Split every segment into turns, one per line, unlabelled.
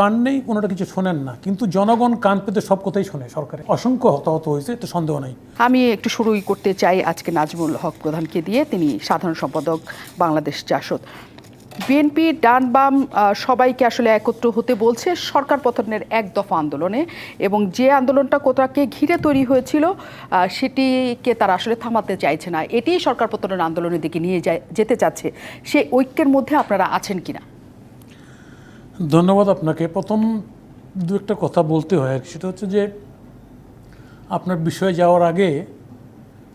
কান নেই, কোনোটা কিছু শোনেন না। কিন্তু জনগণ কান পেতে সব কথাই শোনে সরকারে। অসংখ্য হতাহত হয়েছে তো সন্দেহ নেই।
আমি একটু শুরুই করতে চাই আজকে নাজমুল হক প্রধানকে দিয়ে, তিনি সাধারণ সম্পাদক বাংলাদেশ জাসদ। বিএনপি ডান বাম সবাইকে আসলে একত্র হতে বলছে সরকার পতনের এক দফা আন্দোলনে, এবং যে আন্দোলনটা কোথাকে ঘিরে তৈরি হয়েছিল সেটিকে তারা আসলে থামাতে চাইছে না। এটিই সরকার পতনের আন্দোলনের দিকে নিয়ে যায়, যেতে চাচ্ছে। সে ঐক্যের মধ্যে আপনারা আছেন কিনা?
ধন্যবাদ আপনাকে। প্রথম দু একটা কথা বলতে হয় আর কি। সেটা হচ্ছে যে, আপনার বিষয়ে যাওয়ার আগে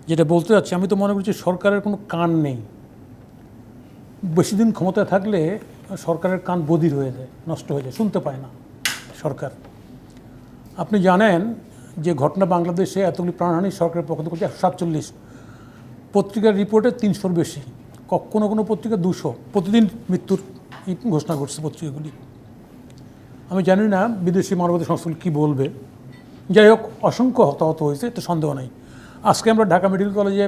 যেটা বলতে যাচ্ছি আমি তো মনে করছি সরকারের কোনো কান নেই। বেশি দিন ক্ষমতায় থাকলে সরকারের কান বধির হয়ে যায়, নষ্ট হয়ে যায়, শুনতে পায় না সরকার। আপনি জানেন যে ঘটনা বাংলাদেশে এতগুলি প্রাণহানি সরকারের পক্ষ থেকে একশো সাতচল্লিশ। পত্রিকার রিপোর্টে তিনশোর বেশি। কোনো কোনো পত্রিকা দুশো। প্রতিদিন মৃত্যুর ঘোষণা করছে পত্রিকাগুলি। আমি জানি না বিদেশি মানবাধিক সংস্থাগুলি কী বলবে। যাই হোক, অসংখ্য হতাহত হয়েছে তো সন্দেহ নেই। আজকে আমরা ঢাকা মেডিকেল কলেজে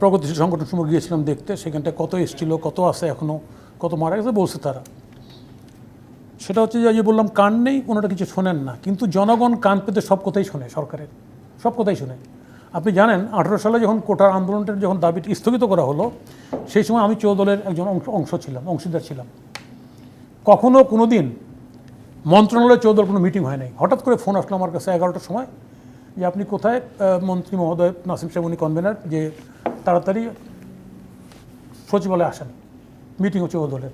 প্রগতিশীল সংগঠন সময় গিয়েছিলাম দেখতে, সেখানটায় কত এসছিল, কত আছে এখনও কত মারা গেছে বলছে তারা। সেটা হচ্ছে যে যে বললাম, কান নেই কোনোটা কিছু শোনেন না, কিন্তু জনগণ কান পেতে সব কথাই শোনে সরকারের, সব কথাই শোনে। আপনি জানেন, আঠেরো সালে যখন কোটার আন্দোলনটার যখন দাবিটি স্থগিত করা হলো, সেই সময় আমি চৌদলের একজন অংশ অংশ ছিলাম, অংশীদার ছিলাম। কখনো কোনো দিন মন্ত্রণালয়ে চৌদল কোনো মিটিং হয় নাই। হঠাৎ করে ফোন আসলো আমার কাছে এগারোটার সময় যে আপনি কোথায়? মন্ত্রী মহোদয় নাসিম সাহেব, উনি কনভেনার যে তাড়াতাড়ি সচিবালয়ে আসেন। মিটিং হচ্ছে চৌদলের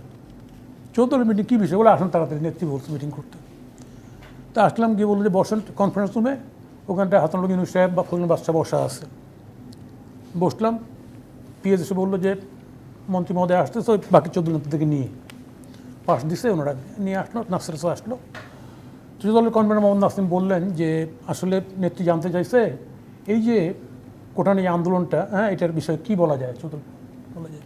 চৌদলের মিটিং কী বিষয়? বলে আসেন তাড়াতাড়ি, নেত্রী বলছে মিটিং করতে। তা আসলাম, গিয়ে বলল যে বসেন কনফারেন্স রুমে ওখানটায় হাসানুল ইনু সাহেব বা ফজল বাদশাহ বসা আছে। বসলাম, পিএস এসে বলল যে মন্ত্রী মহোদয় আসতেছে বাকি চৌদ্দ নেতা থেকে নিয়ে। পাশ দিছে ওনারা। নিয়ে আসলো নাসির সাহেব আসলো। ত্রিদলের কনভেনর মোহাম্মদ নাসিম বললেন যে, আসলে নেত্রী জানতে চাইছে এই যে কোটানি আন্দোলনটা হ্যাঁ এটার বিষয়ে কী বলা যায়? চৌধুরী বলা যায়।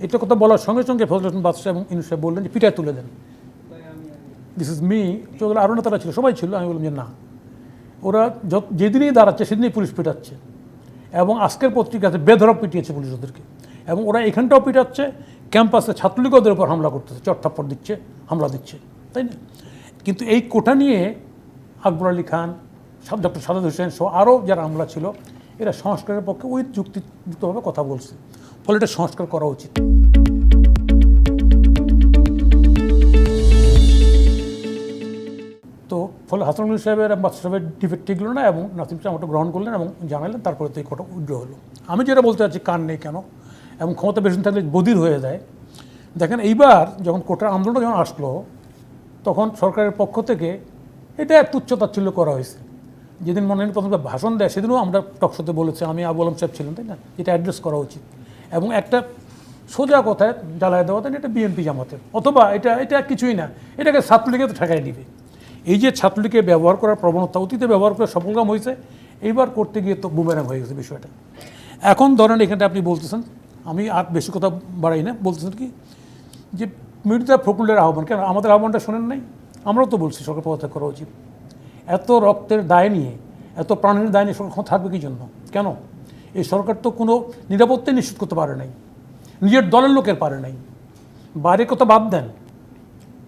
এটা কথা বলার সঙ্গে সঙ্গে ফজল হোসেন বাদশাহ এবং ইনু সাহেব বললেন যে, পিটায় তুলে দেন। দিস ইজ মি চৌধুরী আরও নেতারা ছিল, সবাই ছিল, আমি বললাম যে, না। ওরা যত যেদিনই দাঁড়াচ্ছে, সেদিনই পুলিশ পিটাচ্ছে। এবং আজকের পত্রিকাতে বেধরক পিটিয়েছে পুলিশ ওদেরকে। এবং ওরা এখানটাও পিটাচ্ছে ক্যাম্পাসে ছাত্রলীগ ওদের উপর হামলা করতেছে চটথাপ্পড় দিচ্ছে, হামলা দিচ্ছে, তাই না? কিন্তু এই কোটা নিয়ে আকবর আলী খান ডক্টর সাদাদ হোসেন সহ আরও যারা হামলা ছিল, এরা সংস্কারের পক্ষে ওই যুক্তিযুক্তভাবে কথা বলছে। ফলে এটা সংস্কার করা উচিত। তো ফলে হাসানুল সাহেবের এবং সাহেবের ডিফেক্ট টিকলো না, এবং নাসিম সাহেব ওটা গ্রহণ করলেন এবং জানালেন, তারপরে তো এই কটা উজ্জ্ব হলো। আমি যেটা বলতে চাচ্ছি, কান নেই কেন? এবং ক্ষমতা বেশি থাকলে বদির হয়ে যায়। দেখেন এইবার যখন কোটার আন্দোলনটা যখন আসলো, তখন সরকারের পক্ষ থেকে এটা তুচ্ছতাচ্ছিল্য করা হয়েছে। যেদিন মনে প্রথম ভাষণ দেয়, সেদিনও আমরা টকশোতে বলেছি, আমি আবু আলম সাহেব ছিলেন তাই না? এটা অ্যাড্রেস করা উচিত। এবং একটা সোজা কথায় জ্বালায় দেওয়া এটা বিএনপি জামাতের। অথবা এটা এটা কিছুই না। এটাকে ছাত্রলীগে তো ঠেকাই দিবে। এই যে ছাত্রলীগকে ব্যবহার করার প্রবণতা, অতীতে ব্যবহার করে সফলকাম হয়েছে, এইবার করতে গিয়ে তো বুমেরাং হয়ে গেছে বিষয়টা। এখন ধরেন এখানটা আপনি বলতেছেন আমি আর বেশি কথা বাড়াই না। বলতেছেন কি? যে মির্জা ফখরুলের আহ্বান, কেন? আমাদের আহ্বানটা শোনেন নাই? আমরাও তো বলছি, সরকার পদত্যাগ করা উচিত। এত রক্তের দায় নিয়ে, এত প্রাণের দায় নিয়ে সরকার থাকবে কি জন্য? কেন? এই সরকার তো কোনো নিরাপত্তাই নিশ্চিত করতে পারে নাই। নিজের দলের লোকের পারে নাই। বাইরে কথা বাদ দেন।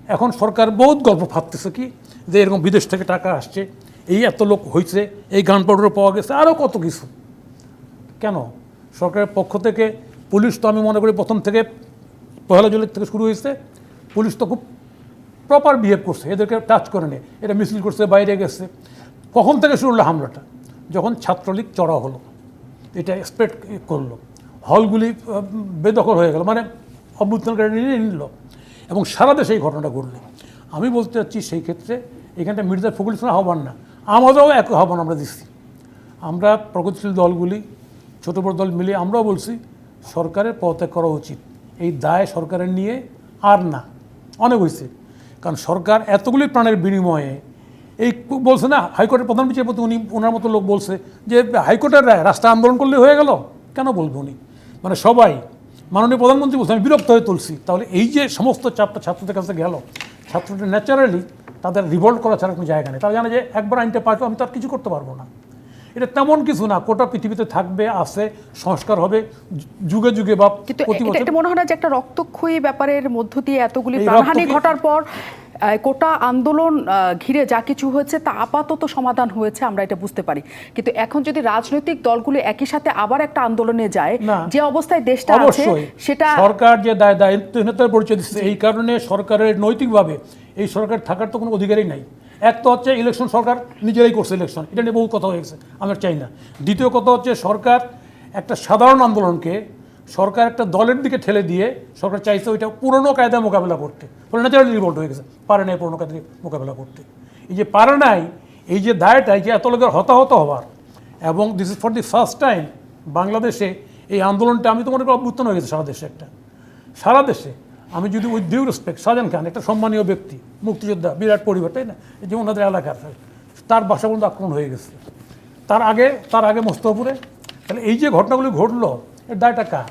এখন সরকার বহুত গল্প ভাবতেছে কি? যে এরকম বিদেশ থেকে টাকা আসছে, এই এত লোক হয়েছে এই গান পাউডারও পাওয়া গেছে আরও কত কিছু। কেন? সরকারের পক্ষ থেকে পুলিশ তো আমি মনে করি প্রথম থেকে পহেলা জুলাই থেকে শুরু হয়েছে। পুলিশ তো খুব প্রপার বিহেভ করছে, এদেরকে টাচ করে নেই এটা মিছিল করছে, বাইরে গেছে। কখন থেকে শুরু হলো হামলাটা? যখন ছাত্রলীগ চড়া হলো। এটা স্প্রেড করল। হলগুলি বেদখল হয়ে গেল। মানে অভ্যুত্থানকারী নিয়ে নিল। এবং সারা দেশে এই ঘটনাটা ঘটলো। আমি বলতে চাচ্ছি সেই ক্ষেত্রে এখানটা মির্জা ফখরুল ইসলাম আহ্বান না। আমাদেরও এক আহ্বান আমরা দিচ্ছি। আমরা প্রগতিশীল দলগুলি, ছোট বড় দল মিলে আমরাও বলছি সরকারের পদত্যাগ করা উচিত। এই দায় সরকারের নিয়ে আর না। অনেক হয়েছে। কারণ সরকার এতগুলি প্রাণের বিনিময়ে এই বলছে না, হাইকোর্টের প্রধান বিচারপতি উনি, ওনার মতো লোক বলছে যে হাইকোর্টের রায় রাস্তা আন্দোলন করলে হয়ে গেল। কেন বলবে উনি? মানে সবাই, মাননীয় প্রধানমন্ত্রী বলছে, আমি বিরক্ত হয়ে তুলছি। তাহলে এই যে সমস্ত চাপটা ছাত্রদের কাছে গেল, ছাত্রদের ন্যাচারালি তাদের রিভল্ট করা ছাড়া কোনো জায়গা নেই। তারা জানে যে একবার আইনটা পাইতো আমি তার কিছু করতে পারব না। এটা তেমন কিছু না কোটা পৃথিবীতে থাকবে আছে সংস্কার হবে যুগে যুগে বা প্রতি বছর।
মনে হয় না যে একটা রক্তক্ষয়ী ব্যাপারের মধ্য দিয়ে এতগুলি প্রাণহানি ঘটার পর কোটা আন্দোলন ঘিরে যা কিছু হয়েছে তা আপাতত সমাধান হয়েছে আমরা এটা বুঝতে পারি। কিন্তু এখন যদি রাজনৈতিক দলগুলো একই সাথে আবার একটা আন্দোলনে যায় যে অবস্থায় দেশটা আছে সেটা
সরকার যে দায় দায়িত্বহীনতার পরিচয় দিচ্ছে এই কারণে সরকারের নৈতিকভাবে এই সরকার থাকার তো কোনো অধিকারই নাই। এক তো হচ্ছে ইলেকশন সরকার নিজেরাই করছে ইলেকশন এটা নিয়ে বহু কথা হয়ে গেছে, আমরা চাই না। দ্বিতীয় কথা হচ্ছে সরকার একটা সাধারণ আন্দোলনকে সরকার একটা দলের দিকে ঠেলে দিয়ে সরকার চাইছে ওইটা পুরনো কায়দায় মোকাবেলা করতে। ফলে ন্যাচারালি রিভোল্ট হয়ে গেছে, পারে নাই পুরনো কায়দায় মোকাবেলা করতে। এই যে পারে নাই, এই যে দায়টা যে এত লোকের হতাহত হওয়ার, এবং this is for the first time বাংলাদেশে এই আন্দোলনটা আমি তো মনে করি অভ্যুত্থান হয়ে গেছে সারা দেশে একটা। সারা দেশে আমি যদি ওই ডিউ রেসপেক্ট শাহজাহান খান, একটা সম্মানীয় ব্যক্তি, মুক্তিযোদ্ধা, বিরাট পরিবার, তাই না? এই যে ওনাদের এলাকার তার বাসা পর্যন্ত আক্রমণ হয়ে গেছে। তার আগে তার আগে মোস্তফপুরে, তাহলে এই যে ঘটনাগুলি ঘটলো, এর দায়টা কার?